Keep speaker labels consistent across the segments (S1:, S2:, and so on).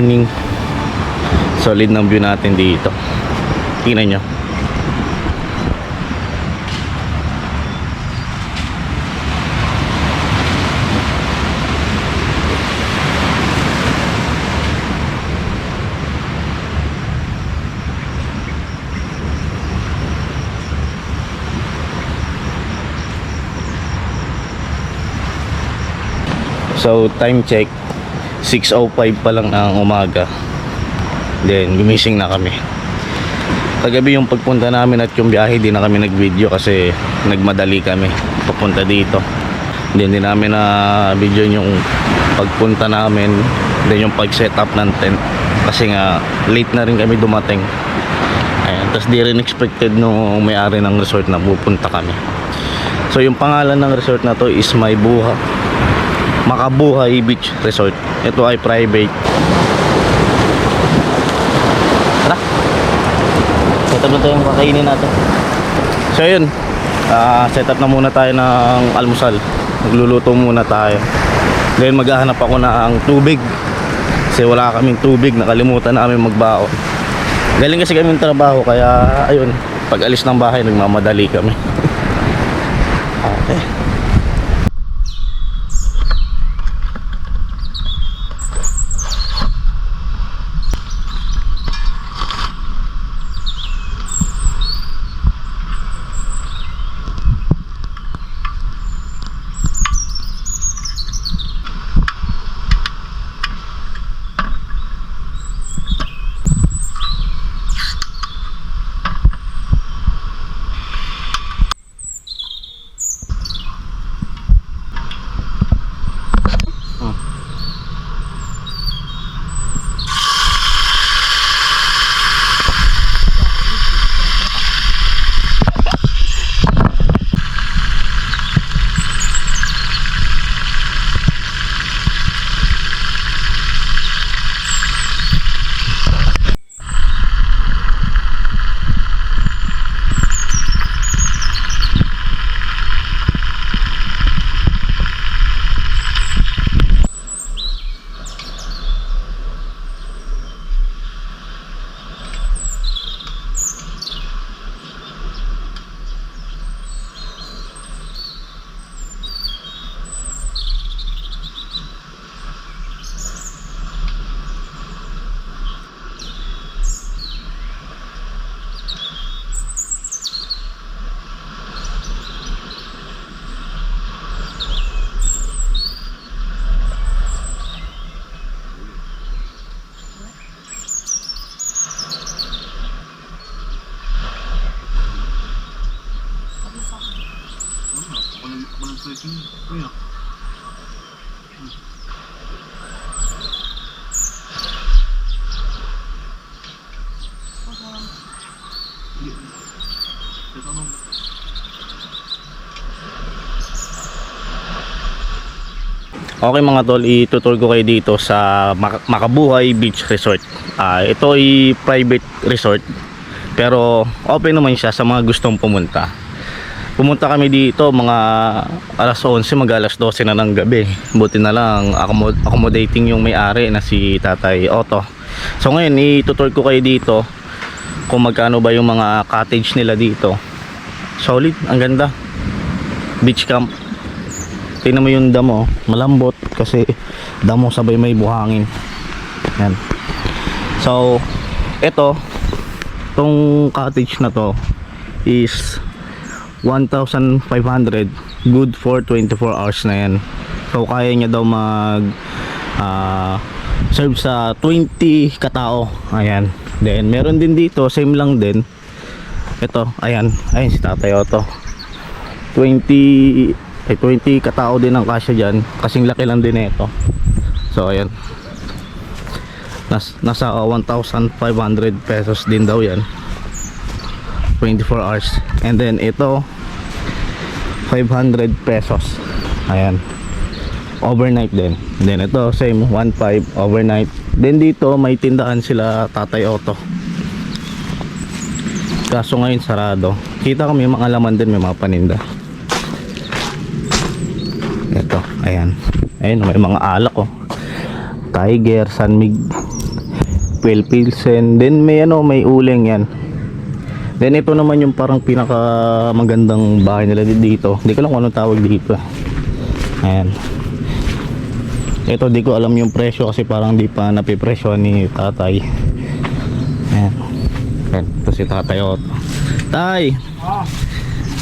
S1: Morning. Solid ng view natin dito. Tingnan nyo. So time check 6.05 pa lang ng umaga. Then gumising na kami. Kagabi yung pagpunta namin at yung biyahe di na kami nag video kasi nagmadali kami papunta dito. Then di namin na video yung pagpunta namin Then yung pag set up ng tent. Kasi nga late na rin kami dumating. Ayan, tapos di rin expected nung may-ari ng resort na pupunta kami. So yung pangalan ng resort na to is May Buha Makabuhay Beach Resort. Ito ay private. Tara. Set up na tayo yung kakainin natin. So yun. ah set up na muna tayo ng almusal. Magluluto muna tayo. Then maghahanap ako ng tubig. Kasi wala kaming tubig. Nakalimutan namin magbaon. Galing kasi kami ng trabaho. Kaya ayun. Pag alis ng bahay nagmamadali kami. Okay mga tol, itutur ko kayo dito sa Mak- Makabuhay Beach Resort. Ah, ito ay private resort pero open naman siya sa mga gustong pumunta. Pumunta kami dito mga alas 11, mag alas 12 na ng gabi. Buti na lang accommod- accommodating yung may-ari na si Tatay Otto. So ngayon, itutur ko kayo dito kung magkano ba yung mga cottage nila dito. Solid, ang ganda. Beach camp. Tingnan mo yung damo, malambot kasi damo sabay may buhangin. Yan. So, ito, tong cottage na to is 1,500 good for 24 hours na yan. So, kaya niya daw mag ah, serve sa 20 katao. Ayan. Then, meron din dito, same lang din. Ito, ayan. Ayan si Tatay Otto. 20 ay 20 katao din ang kasya dyan. Kasing laki lang din ito. So ayan. Nas, nasa uh, 1,500 pesos din daw yan. 24 hours. And then ito 500 pesos. Ayan. Overnight din. Then ito same 1.5 overnight. Then dito may tindahan sila tatay auto kaso ngayon sarado. Kita kami mga laman din may mga paninda ito ayan ayun may mga alak oh Tiger, San Mig, Well Pilsen. Then may ano, may uling yan. Then ito naman yung parang pinaka magandang bahay nila dito. Hindi ko lang kung anong tawag dito. Ayan. Ito di ko alam yung presyo kasi parang di pa napipresyo ni tatay. Ayan. Ayan. Ito si tatay Otto. Tay!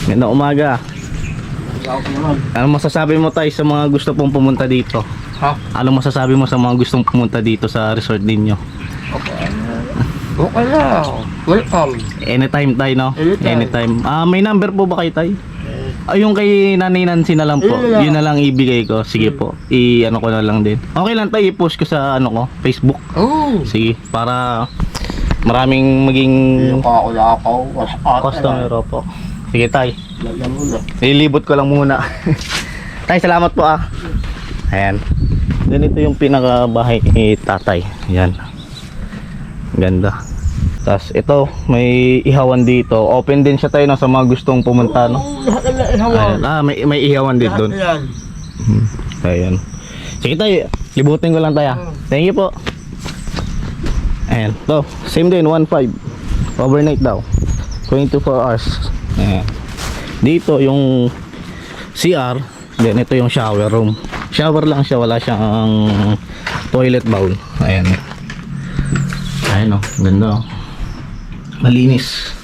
S1: Ganda umaga. Ano masasabi mo tay sa mga gusto pong pumunta dito?
S2: Ha?
S1: Ano masasabi mo sa mga gustong pumunta dito sa resort ninyo?
S2: Okay lang. Welcome.
S1: Anytime tayo, no?
S2: Anytime.
S1: Anytime. Ah, may number po ba kayo tay? Ay, yung kay Nanay Nancy na lang po.
S2: Lang.
S1: Yun na lang ibigay ko. Sige po. I-ano ko na lang din. Okay lang tayo, i-post ko sa ano ko, Facebook.
S2: Oh.
S1: Sige, para maraming maging
S2: na. Wala ate.
S1: customer po. Sige tay. Nilibot ko lang muna. tay, salamat po ah. Ayan. Ganito yung pinakabahay ni tatay. Yan. Ganda. Tapos ito, may ihawan dito. Open din siya tayo no, sa mga gustong pumunta. No? Ayan. Ah, may, may ihawan din doon.
S2: yan.
S1: Ayan. Sige tayo, libutin ko lang tayo. ah. Thank you po. Ayan. To, same din, 1.5. Overnight daw. 24 hours. Ayan. Dito yung CR, then ito yung shower room. Shower lang siya, wala siyang toilet bowl. Ayan. Ayan o, ganda o. Malinis.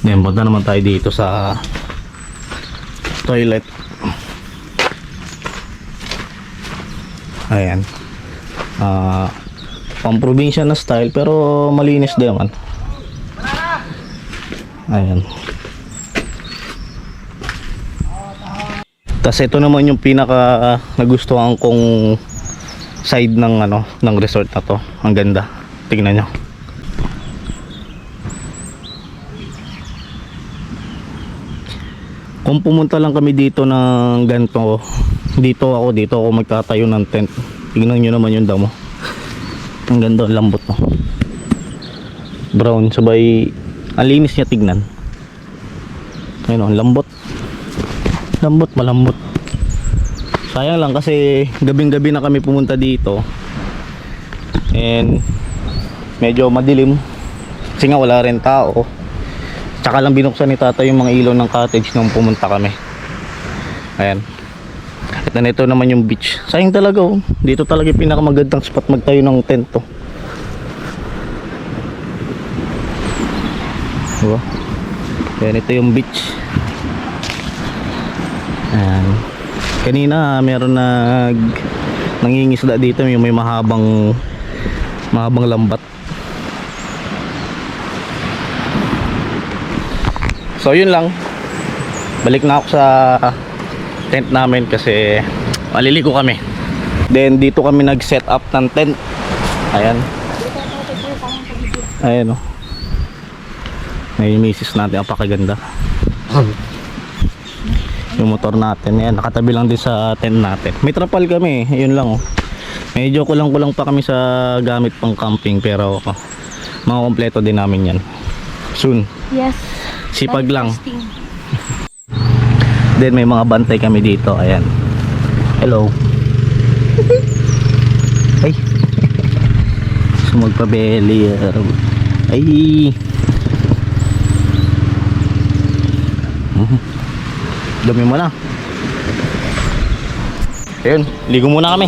S1: Then, punta naman tayo dito sa toilet. Ayan. Ah, pang probinsya na style pero malinis din naman. Ayan. Tapos ito naman yung pinaka nagustuhan kong side ng ano ng resort na to. Ang ganda. Tingnan nyo. Kung pumunta lang kami dito ng ganito, dito ako, dito ako magtatayo ng tent. Tingnan nyo naman yung damo. Ang ganda, ang lambot no. Brown, sabay, ang linis niya tignan. Ayun ang lambot. Lambot, malambot. Sayang lang kasi gabing gabi na kami pumunta dito. And medyo madilim. Kasi nga wala rin tao. Tsaka lang binuksan ni tata yung mga ilaw ng cottage nung pumunta kami. Ayan. At na ito naman yung beach. Sayang talaga oh. Dito talaga yung pinakamagandang spot magtayo ng tent oh. Diba? Ayan, ito yung beach. Ayan. Kanina meron nag nangingisda dito yung may mahabang mahabang lambat. So yun lang. Balik na ako sa tent namin kasi maliligo kami. Then dito kami nag-set up ng tent. Ayan. Ayan oh. May misis natin ang pakaganda. Yung motor natin. Ayan, nakatabi lang din sa tent natin. May trapal kami. Yun lang oh. Medyo kulang-kulang pa kami sa gamit pang camping pero oh, makakompleto din namin yan. Soon.
S3: Yes.
S1: Sipag lang. Then may mga bantay kami dito. Ayan. Hello. Ay. So magpabeli. uh, Ay. Mhm. Dumi mo na. Ayun, ligo muna kami.